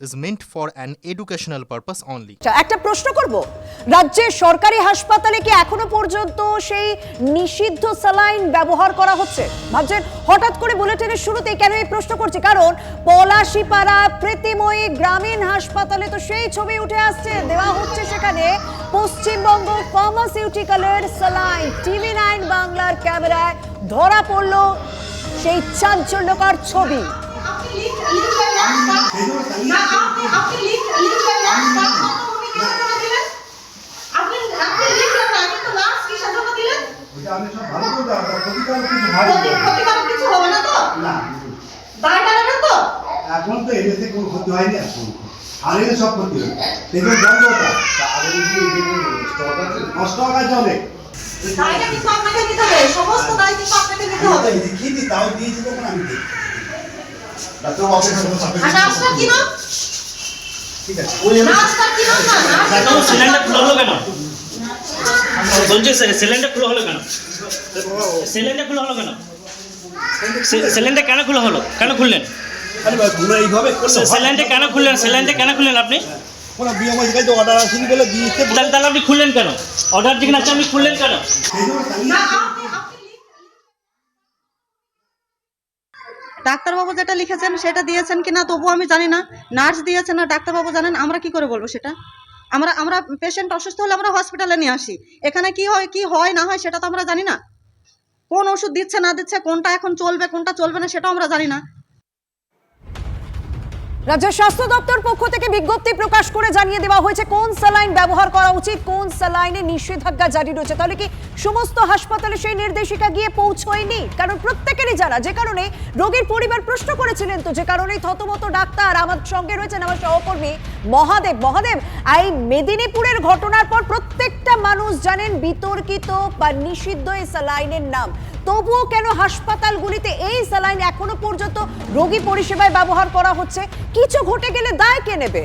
is meant for an educational purpose only. আচ্ছা, একটা প্রশ্ন করব। রাজ্যের সরকারি হাসপাতালে কি এখনও পর্যন্ত সেই নিষিদ্ধ স্যালাইন ব্যবহার করা হচ্ছে? ভাবছেন হঠাৎ করে বুলেটিনের শুরুতেই কেন এই প্রশ্ন করছি? কারণ পলাশিপাড়া প্রীতিময়ী গ্রামীণ হাসপাতালে তো সেই ছবি উঠে আসছে। দেওয়া হচ্ছে সেখানে পশ্চিমবঙ্গ ফার্মাসিউটিক্যালের স্যালাইন। টিভি নাইন বাংলার ক্যামেরায় ধরা পড়ল সেই চাঞ্চল্যকর ছবি। এখন তো এনেছে কোনো ক্ষতি হয়নি এখন আর সব ক্ষতি সেগুলো বন্ধ স্টক আছে অনেক সমস্ত দায় আপনাকে নিতে হবে দেখিয়ে দিই তাও দিয়েছি তখন আমি দেখি। ঠিক আছে না নার্স সিলিন্ডার খোলা হলো কেন? বলছি সিলিন্ডার খোলা হলো কেন? সিলিন্ডার খোলা হলো কেন? সিলিন্ডার কেন? খোলা হলো? কেন খুললেন? সিলিন্ডার কেন খুললেন? সিলিন্ডার কেন খুললেন আপনি? অর্ডার আসেনি বলে দিয়েছে তাহলে তাহলে আপনি খুললেন কেন? অর্ডার যেখানে আছে আপনি খুললেন কেন? ডাক্তারবাবু যেটা লিখেছেন সেটা দিয়েছেন কি না তবুও আমি জানি না। নার্স দিয়েছেন না, ডাক্তারবাবু জানেন, আমরা কি করে বলব সেটা? আমরা আমরা পেশেন্ট অসুস্থ হলে আমরা হসপিটালে নিয়ে আসি। এখানে কি হয় কি হয়, না হয় সেটা তো আমরা জানি না। কোন ওষুধ দিচ্ছে, না দিচ্ছে, কোনটা এখন চলবে, কোনটা চলবে না সেটাও আমরা জানি না। রাজ্যের স্বাস্থ্য দপ্তর পক্ষ থেকে বিজ্ঞপ্তি প্রকাশ করে জানিয়ে দেওয়া হয়েছে, কোন স্যালাইন ব্যবহার করা উচিত, কোন স্যালাইনে নিষেধাজ্ঞা জারি রয়েছে। তাহলে কি সমস্ত হাসপাতালে সেই নির্দেশিকা গিয়ে পৌঁছয়নি? কারণ প্রত্যেকেরই জানা, যে কারণে রোগীর পরিবার প্রশ্ন করেছিলেন তো, যে কারণে থতমত ডাক্তার আমার সঙ্গে রয়েছেন আমার সহকর্মী মহাদেব। মহাদেব, এই মেদিনীপুরের ঘটনার পর প্রত্যেকটা মানুষ জানেন বিতর্কিত বা নিষিদ্ধ এই স্যালাইনের নাম। তবুও কেন হাসপাতালগুলিতে এই স্যালাইন এখনও পর্যন্ত রোগী পরিষেবায় ব্যবহার করা হচ্ছে? কিছু ঘটে গেলে দায় কে নেবে?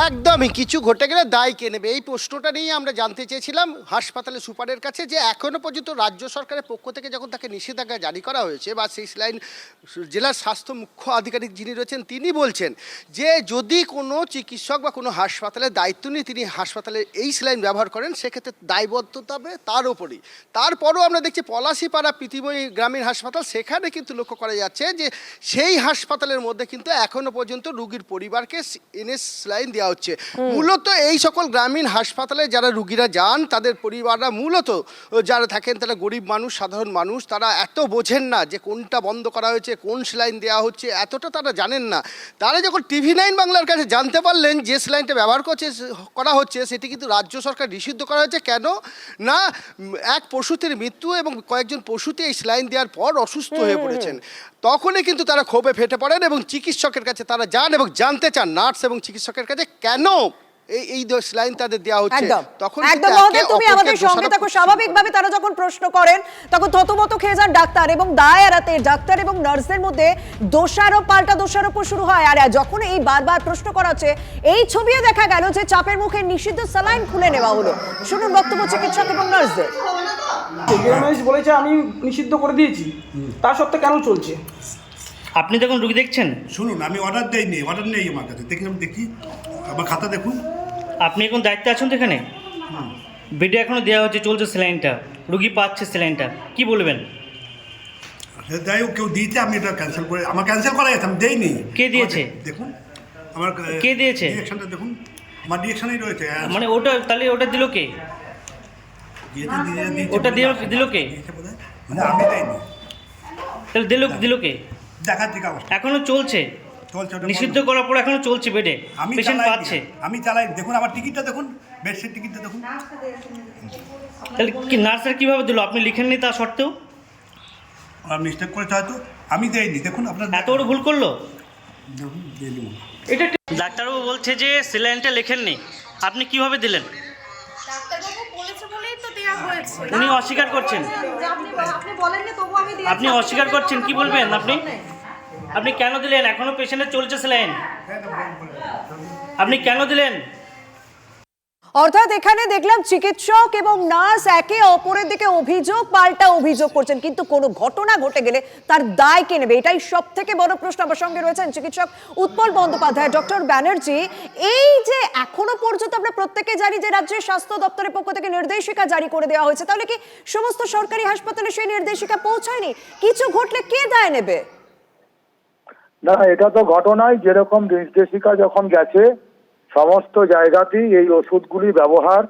একদমই কিছু ঘটে গেলে দায় কে নেবে? এই প্রশ্নটা নিয়ে আমরা জানতে চেয়েছিলাম হাসপাতালে সুপারের কাছে যে এখনও পর্যন্ত রাজ্য সরকারের পক্ষ থেকে যখন তাকে নিষেধাজ্ঞা জারি করা হয়েছে বা সেই লাইন জেলার স্বাস্থ্য মুখ্য আধিকারিক যিনি রয়েছেন, তিনি বলছেন যে যদি কোনো চিকিৎসক বা কোনো হাসপাতালের দায়িত্ব নিয়ে তিনি হাসপাতালে এই স্যালাইন ব্যবহার করেন, সেক্ষেত্রে দায়বদ্ধতা হবে তার ওপরই তারপরও আমরা দেখছি পলাশিপাড়া পৃথিবী গ্রামীণ হাসপাতাল, সেখানে কিন্তু লক্ষ্য করা যাচ্ছে যে সেই হাসপাতালের মধ্যে কিন্তু এখনও পর্যন্ত রুগীর পরিবারকে এনে স্যালাইন দেওয়া হচ্ছে। মূলত এই সকল গ্রামীণ হাসপাতালে যারা রুগীরা যান তাদের পরিবাররা মূলত যারা থাকেন তারা গরিব মানুষ সাধারণ মানুষ তারা এত বোঝেন না যে কোনটা বন্ধ করা হয়েছে কোন স্যালাইন দেওয়া হচ্ছে এতটা তারা জানেন না। তারা যখন টিভি নাইন বাংলার কাছে জানতে পারলেন যে স্যালাইনটা ব্যবহার করছে করা হচ্ছে সেটি কিন্তু রাজ্য সরকার নিষিদ্ধ করা হয়েছে। কেন? না এক পশুতির মৃত্যু এবং কয়েকজন পশুতে এই স্যালাইন দেওয়ার পর অসুস্থ হয়ে পড়েছেন। তখনই কিন্তু তারা ক্ষোভে ফেটে পড়েন এবং চিকিৎসকের কাছে তারা যান এবং জানতে চান নার্স এবং চিকিৎসকের কাছে কেন? এই এই তাদের দেওয়া হচ্ছে। তখন একদম মহোদয় তুমি আমাদের সঙ্গে থাকো। স্বাভাবিকভাবে তারা যখন প্রশ্ন করেন তখন থতমত খেয়ে যান ডাক্তার এবং দায় এড়াতে। ডাক্তার এবং নার্সের মধ্যে দোষারোপ পাল্টা দোষারোপ শুরু হয়। আর যখন এই বারবার প্রশ্ন করা হচ্ছে এই ছবিও দেখা গেল যে চাপের মুখে নিষিদ্ধ স্যালাইন খুলে নেওয়া হলো। শুনুন বক্তব্য চিকিৎসক এবং নার্সদের। বলেছে আমি নিষিদ্ধ করে দিয়েছি। তা সত্ত্বে কেন চলছে? আপনি দেখুন রুগী দেখছেন? শুনুন আমি অর্ডার দেইনি অর্ডার নেই আমার কাছে। দেখি আমি দেখি। আমার খাতা দেখুন। আপনি এখন দায়িত্বে আছেন তো এখানে? ভিডিও এখনও দেওয়া হচ্ছে চলছে স্যালাইনটা রুগী পাচ্ছে স্যালাইনটা কি বলবেন? সে যাই হোক কেউ দিয়েছে আমি এটা ক্যান্সেল করে আমার ক্যান্সেল করা গেছে আমি দেইনি। কে দিয়েছে? দেখুন আমার কে দিয়েছে? ডিরেকশনটা দেখুন। আমার ডিরেকশনই রয়েছে মানে ওটা তাহলে ওটা দিল কে? ওটা দিল দিল কে। মানে আমি দেইনি। তাহলে দিল দিল কে? দেখাচ্ছি কাগজ এখনও চলছে। চলছে নিষিদ্ধ করার পর এখনও চলছে বেডে। আমি পেশেন্ট পাচ্ছে। আমি চালাই দেখুন আমার টিকিটটা দেখুন বেডশিট টিকিটটা দেখুন। তাহলে কি নার্সের কীভাবে দিল? আপনি লিখেননি তা সত্ত্বেও? মিস্টেক করেছে হয়তো আমি দেইনি দেখুন আপনার এত বড় ভুল করল? এটা ডাক্তারবাবু বলছে যে স্যালাইনটা লেখেননি। আপনি কীভাবে দিলেন? উনি অস্বীকার করছেন। আপনি অস্বীকার করছেন কি বলবেন আপনি? আপনি কেন দিলেন? এখনও পেশেন্টের চলছে স্যালাইন। আপনি কেন দিলেন? অর্থাৎ এখানে দেখলাম চিকিৎসক এবং নার্স একে অপরের দিকে অভিযোগ, পাল্টা অভিযোগ করছেন। কিন্তু কোনো ঘটনা ঘটে গেলে তার দায় কে নেবে? এটাই সব থেকে বড় প্রশ্ন। আমার সঙ্গে রয়েছেন চিকিৎসক উৎপল বন্দ্যোপাধ্যায়। ডক্টর ব্যানার্জি, এই যে এখনও পর্যন্ত আমরা প্রত্যেকে জানি যে রাজ্যের স্বাস্থ্য দপ্তরের পক্ষ থেকে নির্দেশিকা জারি করে দেওয়া হয়েছে, তাহলে কি সমস্ত সরকারি হাসপাতালে সেই নির্দেশিকা পৌঁছায়নি? কিছু ঘটলে কে দায় নেবে? না, এটা তো ঘটনাই। যেরকম নির্দেশিকা যখন গেছে সমস্ত জায়গাতেই এই ওষুধগুলি ব্যবহার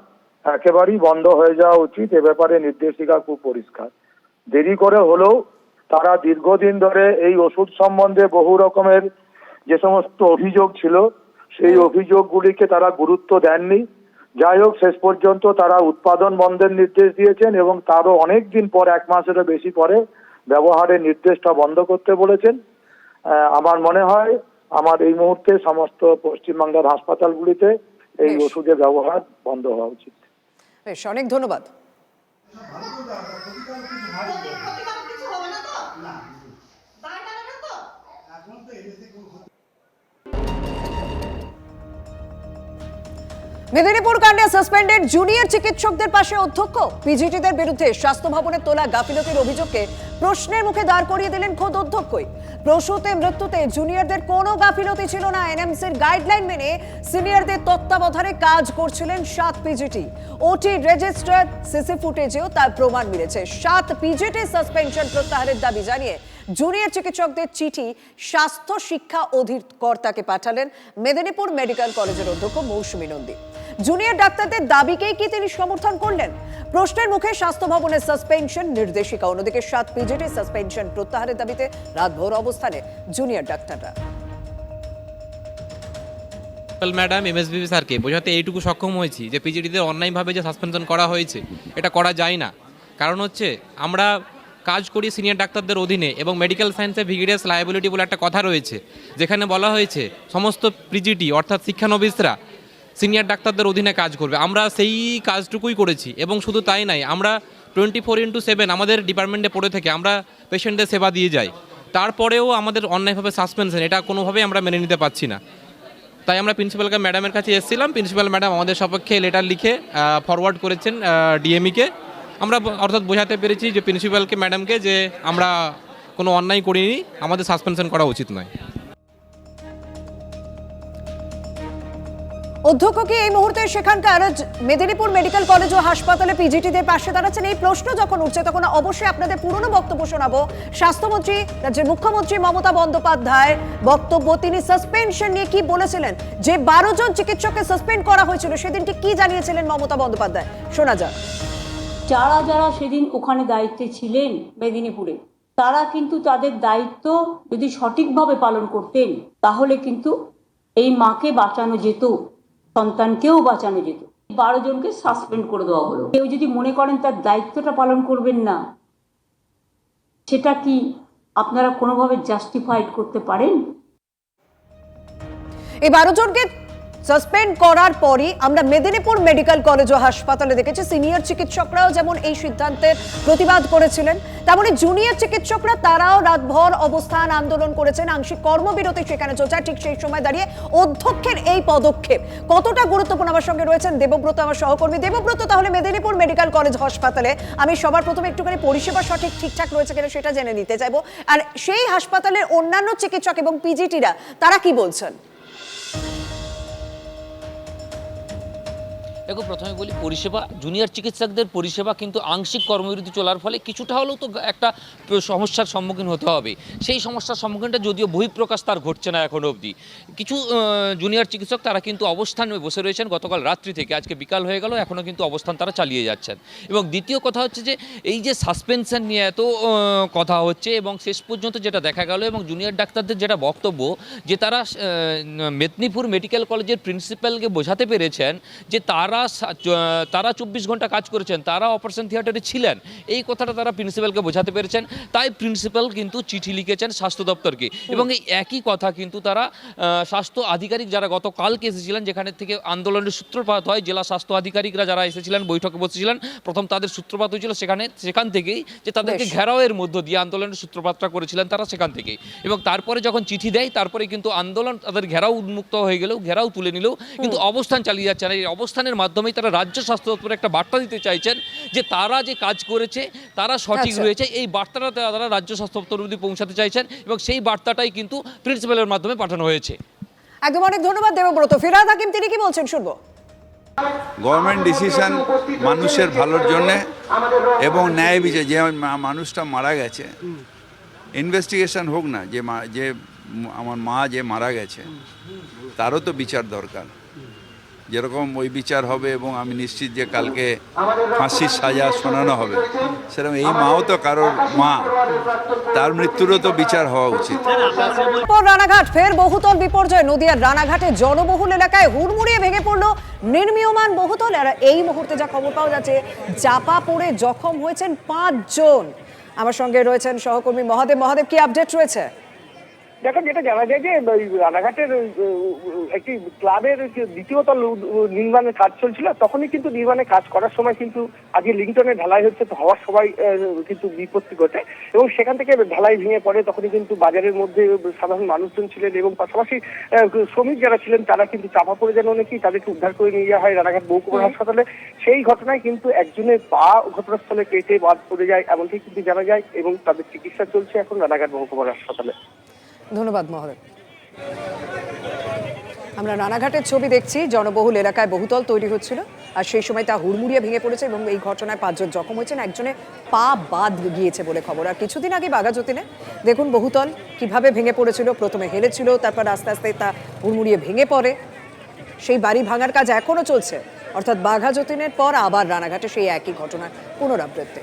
একেবারেই বন্ধ হয়ে যাওয়া উচিত। এ ব্যাপারে নির্দেশিকা খুব পরিষ্কার। দেরি করে হলেও তারা দীর্ঘদিন ধরে এই ওষুধ সম্বন্ধে বহু রকমের যে সমস্ত অভিযোগ ছিল, সেই অভিযোগগুলিকে তারা গুরুত্ব দেননি। যাই হোক, শেষ পর্যন্ত তারা উৎপাদন বন্ধের নির্দেশ দিয়েছেন এবং তারও অনেক দিন পর, এক মাসেরও বেশি পরে, ব্যবহারের নির্দেশটা বন্ধ করতে বলেছেন। আমার মনে হয় আমার এই মুহূর্তে সমস্ত পশ্চিমবাংলার হাসপাতালগুলিতে এই ওষুধের ব্যবহার বন্ধ হওয়া উচিত। বেশ অনেক ধন্যবাদ। মেদিনীপুর কাণ্ডে সাসপেন্ডেড জুনিয়র চিকিৎসকদের পাশে অধ্যক্ষ। পিজিটিদের বিরুদ্ধে স্বাস্থ্য ভবনে তোলা গাফিলতির অভিযোগকে প্রশ্নের মুখে দাঁড় করিয়ে দিলেন খোদ অধ্যক্ষই। প্রসূতে মৃত্যুতে জুনিয়রদের কোনো গাফিলতি ছিল না, এনএমসির গাইডলাইন মেনে সিনিয়রদের তত্ত্বাবধানে কাজ করছিলেন সাত পিজিটি ওটি রেজিস্টার সিসি ফুটেজেও তার প্রমাণ মিলেছে। সাত পিজিটি সাসপেনশন প্রত্যাহারের দাবি জানিয়ে জুনিয়র চিকিৎসকদের চিঠি স্বাস্থ্য শিক্ষা অধিকর্তাকে পাঠালেন মেদিনীপুর মেডিকেল কলেজের অধ্যক্ষ মৌসুমী নন্দী। জুনিয়র ডাক্তারদের দাবিকেই কি তিনি সমর্থন করলেন? প্রশ্নের মুখে স্বাস্থ্য ভবনের সাসপেনশন, নির্দেশিকা, অন্যদিকে সাত পিজিটি সাসপেনশন প্রত্যাহারের দাবিতে রাতভর অবস্থানে জুনিয়র ডাক্তাররা। ম্যাডাম এমএসবিবি স্যারকে বোঝাতে এইটুকু সক্ষম হয়েছি যে পিজিডিদের অন্যায়ভাবে যে সাসপেনশন করা হয়েছে, এটা করা যায় না। কারণ হচ্ছে, আমরা কাজ করি সিনিয়র ডাক্তারদের অধীনে এবং মেডিকেল সায়েন্সে ভিগিরিয়াস লায়াবিলিটি বলে একটা কথা রয়েছে, যেখানে বলা হয়েছে, সমস্ত পিজিটি, অর্থাৎ শিক্ষানবিসরা সিনিয়র ডাক্তারদের অধীনে কাজ করবে। আমরা সেই কাজটুকুই করেছি এবং শুধু তাই নাই, আমরা টোয়েন্টি ফোর ইন্টু সেভেন আমাদের ডিপার্টমেন্টে পড়ে থেকে আমরা পেশেন্টদের সেবা দিয়ে যাই। তারপরেও আমাদের অন্যায়ভাবে সাসপেনশন এটা কোনোভাবেই আমরা মেনে নিতে পারছি না। তাই আমরা প্রিন্সিপালকে ম্যাডামের কাছে এসেছিলাম। প্রিন্সিপাল ম্যাডাম আমাদের সপক্ষে লেটার লিখে ফরওয়ার্ড করেছেন ডিএমইকে আমরা অর্থাৎ বোঝাতে পেরেছি যে প্রিন্সিপালকে ম্যাডামকে যে আমরা কোনো অন্যায় করিনি, আমাদের সাসপেনশন করা উচিত নয়। অধ্যক্ষ কি এই মুহূর্তে সেখানকার মেদিনীপুর মেডিকেল কলেজ ও হাসপাতালে পিজিটিদের পাশে দাঁড়াচ্ছেন। এই প্রশ্ন যখন উঠছে, তখন অবশ্যই আপনাদের পুরনো বক্তব্য শোনাবো। স্বাস্থ্যমন্ত্রী, রাজ্যের মুখ্যমন্ত্রী মমতা বন্দ্যোপাধ্যায় বক্তব্য, তিনি সাসপেনশন নিয়ে কি বলেছিলেন? যে বারো জন চিকিৎসককে সাসপেন্ড করা হয়েছিল সেদিন ঠিক কি জানিয়েছিলেন মমতা বন্দ্যোপাধ্যায়? শোনা যাক। যারা যারা সেদিন ওখানে দায়িত্বে ছিলেন মেদিনীপুরে, তারা কিন্তু তাদের দায়িত্ব যদি সঠিকভাবে পালন করতেন, তাহলে কিন্তু এই মাকে বাঁচানো যেত। সন্তানকেও বাঁচানো যেত। বারো জনকে সাসপেন্ড করে দেওয়া হলো। কেউ যদি মনে করেন তার দায়িত্বটা পালন করবেন না, সেটা কি আপনারা কোনোভাবে জাস্টিফাইড করতে পারেন? এই বারো জনকে সাসপেন্ড করার পরই আমরা মেদিনীপুর মেডিকেল কলেজ ও হাসপাতালে দেখেছি। সিনিয়র চিকিৎসকরাও যেমন এই সিদ্ধান্তের প্রতিবাদ করেছিলেন, তেমনি জুনিয়র চিকিৎসকরা তারাও রাতভর অবস্থান আন্দোলন করেছেন। আংশিক কর্মবিরতি সেখানে চলছে ঠিক সেই সময় দাঁড়িয়ে অধ্যক্ষের এই পদক্ষেপ কতটা গুরুত্বপূর্ণ আমার সঙ্গে রয়েছেন দেবব্রত, আমার সহকর্মী। দেবব্রত, তাহলে মেদিনীপুর মেডিকেল কলেজ হাসপাতালে আমি সবার প্রথমে একটুখানি পরিষেবা সঠিক ঠিকঠাক রয়েছে কিনা সেটা জেনে নিতে চাইব আর সেই হাসপাতালের অন্যান্য চিকিৎসক এবং পিজিটিরা তারা কি বলছেন? দেখো প্রথমে বলি পরিষেবা জুনিয়র চিকিৎসকদের পরিষেবা কিন্তু আংশিক কর্মবিরতি চলার ফলে কিছুটা হলেও তো একটা সমস্যার সম্মুখীন হতে হবে। সেই সমস্যার সম্মুখীনটা যদিও বহিঃপ্রকাশ তার ঘটছে না এখনও অবধি। কিছু জুনিয়র চিকিৎসক তারা কিন্তু অবস্থান বসে রয়েছেন গতকাল রাত্রি থেকে, আজকে বিকাল হয়ে গেল এখনও কিন্তু অবস্থান তারা চালিয়ে যাচ্ছেন। এবং দ্বিতীয় কথা হচ্ছে যে, এই যে সাসপেনশন নিয়ে এত কথা হচ্ছে এবং শেষ পর্যন্ত যেটা দেখা গেল এবং জুনিয়র ডাক্তারদের যেটা বক্তব্য, যে তারা মেদিনীপুর মেডিকেল কলেজের প্রিন্সিপালকে বোঝাতে পেরেছেন যে তারা তারা চব্বিশ ঘণ্টা কাজ করেছেন তারা অপারেশন থিয়েটারে ছিলেন। এই কথাটা তারা প্রিন্সিপালকে বোঝাতে পেরেছেন। তাই প্রিন্সিপাল কিন্তু চিঠি লিখেছেন স্বাস্থ্য দপ্তরকে। এবং এই একই কথা কিন্তু তারা স্বাস্থ্য আধিকারিক যারা গতকালকে এসেছিলেন যেখানে থেকে আন্দোলনের সূত্রপাত হয় জেলা স্বাস্থ্য আধিকারিকরা যারা এসেছিলেন বৈঠকে বসেছিলেন প্রথম তাদের সূত্রপাত হয়েছিল সেখানে সেখান থেকেই যে তাদেরকে ঘেরাওয়ের মধ্য দিয়ে আন্দোলনের সূত্রপাতটা করেছিলেন তারা সেখান থেকেই। এবং তারপরে যখন চিঠি দেয় তারপরে কিন্তু আন্দোলন তাদের ঘেরাও উন্মুক্ত হয়ে গেলেও ঘেরাও তুলে নিলেও কিন্তু অবস্থান চালিয়ে যাচ্ছে। না এই অবস্থানের মাধ্যমে মাধ্যমেই তারা রাজ্য স্বাস্থ্য দপ্তরে একটা বার্তা দিতে চাইছেন যে তারা যে কাজ করেছে তারা সঠিক আচ্ছা। রয়েছে। এই বার্তাটা তারা রাজ্য স্বাস্থ্য দপ্তর অবধি পৌঁছাতে চাইছেন এবং সেই বার্তাটাই কিন্তু প্রিন্সিপালের মাধ্যমে পাঠানো হয়েছে। একদম অনেক ধন্যবাদ দেবব্রত। ফিরাদ হাকিম তিনি কি বলছেন? শুনব। গভর্নমেন্ট ডিসিশন মানুষের ভালোর জন্যে এবং ন্যায় বিচার যে মানুষটা মারা গেছে ইনভেস্টিগেশন হোক না যে মা- যে আমার মা যে মারা গেছে তারও তো বিচার দরকার। যেরকম ওই বিচার হবে এবং আমি নিশ্চিত যে কালকে ফাঁসির সাজা শোনানো হবে, সেরকম এই মাও তো কারোর মা। তার মৃত্যুরও তো বিচার হওয়া উচিত। রানাঘাট, ফের বহুতল বিপর্যয়। নদিয়ার রানাঘাটে জনবহুল এলাকায় হুড়মুড়িয়ে ভেঙে পড়ল নির্মীয়মান বহুতল। আর এই মুহূর্তে যা খবর পাওয়া যাচ্ছে, চাপা পড়ে জখম হয়েছেন পাঁচজন। আমার সঙ্গে রয়েছেন সহকর্মী মহাদেব। মহাদেব, কি আপডেট রয়েছে? দেখো যেটা জানা যায় যে ওই রানাঘাটের একটি ক্লাবের যে দ্বিতীয় তল উ- উ- নির্মাণের কাজ চলছিল তখনই কিন্তু নির্মাণের কাজ করার সময় কিন্তু আজকে লিংটনে ঢালাই হচ্ছে তো হওয়ার সময় কিন্তু বিপত্তি ঘটে। এবং সেখান থেকে ঢালাই ভেঙে পড়ে তখনই কিন্তু বাজারের মধ্যে সাধারণ মানুষজন ছিলেন এবং পাশাপাশি শ্রমিক যারা ছিলেন তারা কিন্তু চাপা পড়ে যান অনেকেই তাদেরকে উদ্ধার করে নিয়ে যাওয়া হয় রানাঘাট মহকুমা হাসপাতালে। সেই ঘটনায় কিন্তু একজনের পা ঘটনাস্থলে কেটে বাদ পড়ে যায় এমনকি কিন্তু জানা যায় এবং তাদের চিকিৎসা চলছে এখন রানাঘাট মহকুমা হাসপাতালে। ধন্যবাদ, মহোদয়। আমরা রানাঘাটের ছবি দেখছি, জনবহুল এলাকায় বহুতল তৈরি হচ্ছিল, আর সেই সময় তা হুড়মুড়িয়ে ভেঙে পড়েছে এবং এই ঘটনায় পাঁচজন জখম হয়েছেন একজনের পা বাদ গিয়েছে বলে খবর। আর কিছুদিন আগে বাঘাযতীনে দেখুন বহুতল কীভাবে ভেঙে পড়েছিল, প্রথমে হেলেছিল, তারপর আস্তে আস্তে তা হুড়মুড়িয়ে ভেঙে পড়ে। সেই বাড়ি ভাঙার কাজ এখনও চলছে, অর্থাৎ বাঘা যতীনের পর আবার রানাঘাটে সেই একই ঘটনার পুনরাবৃত্তি।